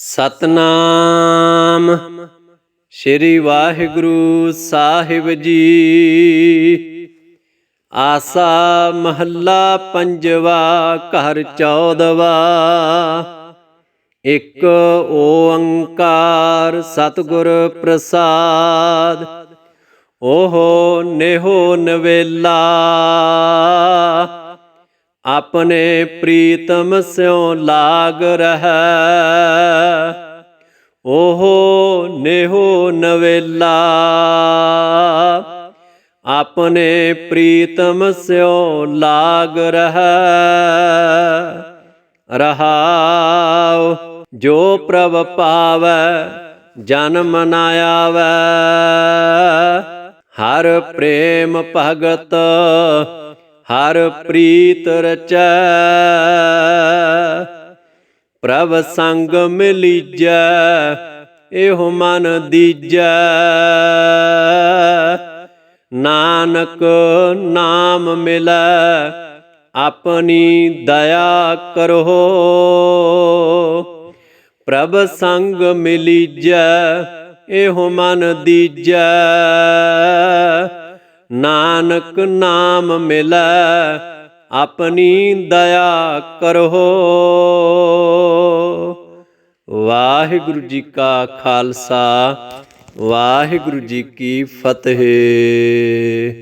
ਸਤਨਾਮ। ਸ੍ਰੀ ਵਾਹਿਗੁਰੂ ਸਾਹਿਬ ਜੀ। ਆਸਾ ਮਹੱਲਾ ਪੰਜਵਾ, ਘਰ ਚੌਦਵਾ। ਇੱਕ ਓੰਕਾਰ ਸਤਿਗੁਰ ਪ੍ਰਸਾਦ। ਓਹੋ ਨੇਹੋ ਨਵੇਲਾ। ਆਪਣੇ ਪ੍ਰੀਤਮ ਸਿਉ ਲਾਗ ਰਹਿ। ਓਹੋ ਨੇਹੋ ਨਵੇਲਾ। ਆਪਣੇ ਪ੍ਰੀਤਮ ਸਿਉ ਲਾਗ ਰਹੈ। ਰਹਾਉ ਜੋ ਪ੍ਰਭ ਪਾਵੈ, ਜਨਮ ਨ ਆਵੈ। ਹਰ ਪ੍ਰੇਮ ਭਗਤ ਹਰ ਪ੍ਰੀਤ ਰਚੈ। ਪ੍ਰਭ ਸੰਗ ਮਿਲੀਜੈ, ਇਹੋ ਮਨ ਦੀਜੈ। ਨਾਨਕ ਨਾਮ ਮਿਲੈ, ਆਪਣੀ ਦਇਆ ਕਰੋ। ਪ੍ਰਭ ਸੰਗ ਮਿਲੀਜੈ, ਇਹੋ ਮਨ ਦੀਜੈ। ਨਾਨਕ ਨਾਮ ਮਿਲੈ ਆਪਣੀ ਦਇਆ ਕਰੋ। ਵਾਹਿਗੁਰੂ ਜੀ ਕਾ ਖਾਲਸਾ ਵਾਹਿਗੁਰੂ ਜੀ ਕੀ ਫਤਿਹ।